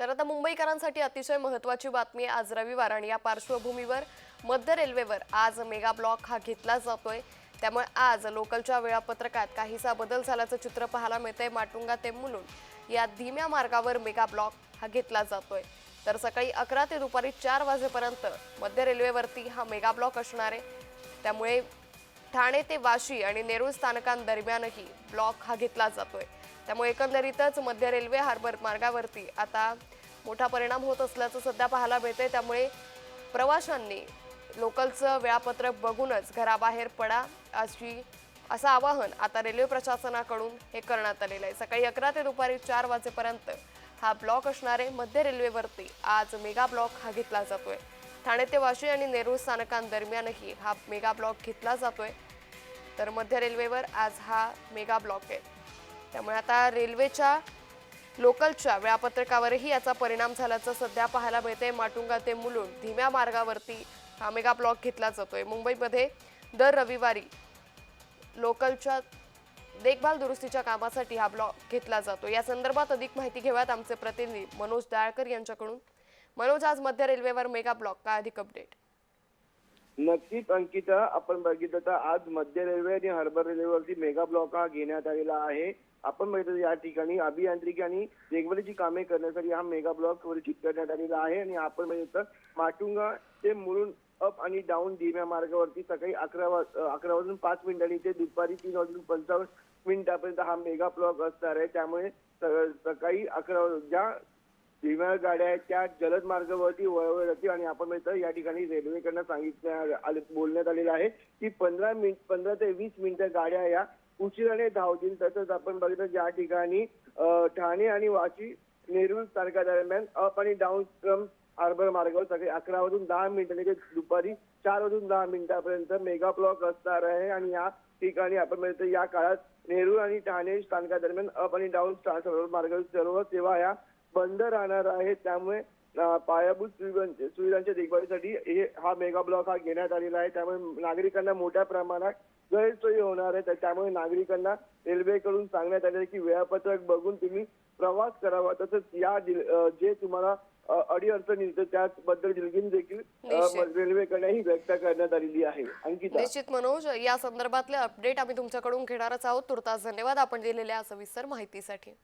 तर आता मुंबईकरांसाठी अतिशय महत्त्वाची बातमी आज रविवार आणि या पार्श्वभूमीवर मध्य रेल्वेवर आज मेगा ब्लॉक हा घेतला जातोय. त्यामुळे आज लोकलच्या वेळापत्रकात काहीसा बदल झाल्याचं चित्र पाहायला मिळतंय. माटुंगा ते मुलुंड या धीम्या मार्गावर मेगा ब्लॉक हा घेतला जातोय. तर सकाळी अकरा ते दुपारी चार वाजेपर्यंत मध्य रेल्वेवरती हा मेगा ब्लॉक असणार आहे. त्यामुळे ठाणे ते वाशी आणि नेरूळ स्थानकांदरम्यानही ब्लॉक हा घेतला जातोय. त्यामुळे एकंदरीतच मध्य रेल्वे हार्बर मार्गावरती आता मोठा परिणाम होत असल्याचं सध्या पाहायला मिळतंय. त्यामुळे प्रवाशांनी लोकलचं वेळापत्रक बघूनच घराबाहेर पडा अशी असं आवाहन आता रेल्वे प्रशासनाकडून हे करण्यात आलेलं आहे. सकाळी अकरा ते दुपारी चार वाजेपर्यंत हा ब्लॉक असणारे मध्य रेल्वेवरती आज मेगा ब्लॉक हा घेतला जातोय. ठाणे ते वाशी आणि नेरूळ स्थानकांदरम्यानही हा मेगा ब्लॉक घेतला जातोय. तर मध्य रेल्वेवर आज हा मेगा ब्लॉक आहे. त्यामुळे आता रेल्वेच्या लोकलच्या वेळापत्रकावरही याचा परिणाम झाल्याचं सध्या पाहायला मिळते माटुंगा ते मुलुंड धीम्या मार्गावरती हा मेगा ब्लॉक घेतला जातोय. मुंबईमध्ये दर रविवारी लोकलच्या देखभाल दुरुस्तीच्या कामासाठी हा ब्लॉक घेतला जातो या संदर्भात अधिक माहिती घेऊयात आमचे प्रतिनिधी मनोज दाळकर यांच्याकडून. मनोज आज मध्य रेल्वेवर मेगा ब्लॉक. काय अधिक अपडेट? नक्कीच अंकिता आपण बघितलं तर आज मध्य रेल्वे आणि हार्बर रेल्वेवरती मेगा ब्लॉक हा घेण्यात आलेला आहे. आपण बघितलं या ठिकाणी अभियांत्रिकी आणि देखभालीची कामे करण्यासाठी हा मेगा ब्लॉक वरती करण्यात आलेला आहे. आणि आपण बघितलं तर माटुंगा ते मुरुण अप आणि डाऊन धीम्या मार्गावरती सकाळी अकरा वाज अकरा वाजून पाच मिनिटांनी ते दुपारी तीन वाजून पंचावन्न मिनिटापर्यंत हा मेगा ब्लॉक असणार आहे. त्यामुळे स- सकाळी अकरा वाज- ज्या धीम्या गाड्या आहेत त्या जलद मार्गावरती वळवल्या जातील आणि आपण या ठिकाणी रेल्वेकडनं सांगितलं आले बोलण्यात आलेलं आहे की पंधरा मिनिट पंधरा ते वीस मिनिटं गाड्या या उशिराने धावतील. तसंच आपण बघितलं ज्या ठिकाणी ठाणे आणि वाशी नेरूळ तारखा दरम्यान अप आणि डाऊन क्रम हार्बर मार्गावर सकाळी अकरा वाजून दहा मिनिटांनी ते दुपारी चार वाजून दहा मिनिटापर्यंत मेगा ब्लॉक असणार आहे. आणि या ठिकाणी आपण म्हणतो या काळात नेरूळ आणि ठाणे स्थानकादरम्यान अप आणि डाऊन मार्गावर सर्व सेवा या बंद राहणार आहे त्यामुळे पायाभूत सुविधांच्या सुविधांच्या देखभालीसाठी हे हा मेगा ब्लॉक हा घेण्यात आलेला आहे. त्यामुळे नागरिकांना मोठ्या प्रमाणात गैरसोयी होणार आहे. त्यामुळे नागरिकांना रेल्वेकडून सांगण्यात आले की वेळापत्रक बघून तुम्ही प्रवास करावा. तसंच या जे तुम्हाला अं, अडीअडचण येतं त्याबद्दल दिलगिरी देखील अं, निश्चित. रेल्वेकडे व्यक्त करण्यात आलेली आहे. अंकिता. निश्चित मनोज या संदर्भातले अपडेट आम्ही तुमच्याकडून घेणारच आहोत. तुर्तास धन्यवाद. आपण दिलेल्या सविस्तर माहितीसाठी.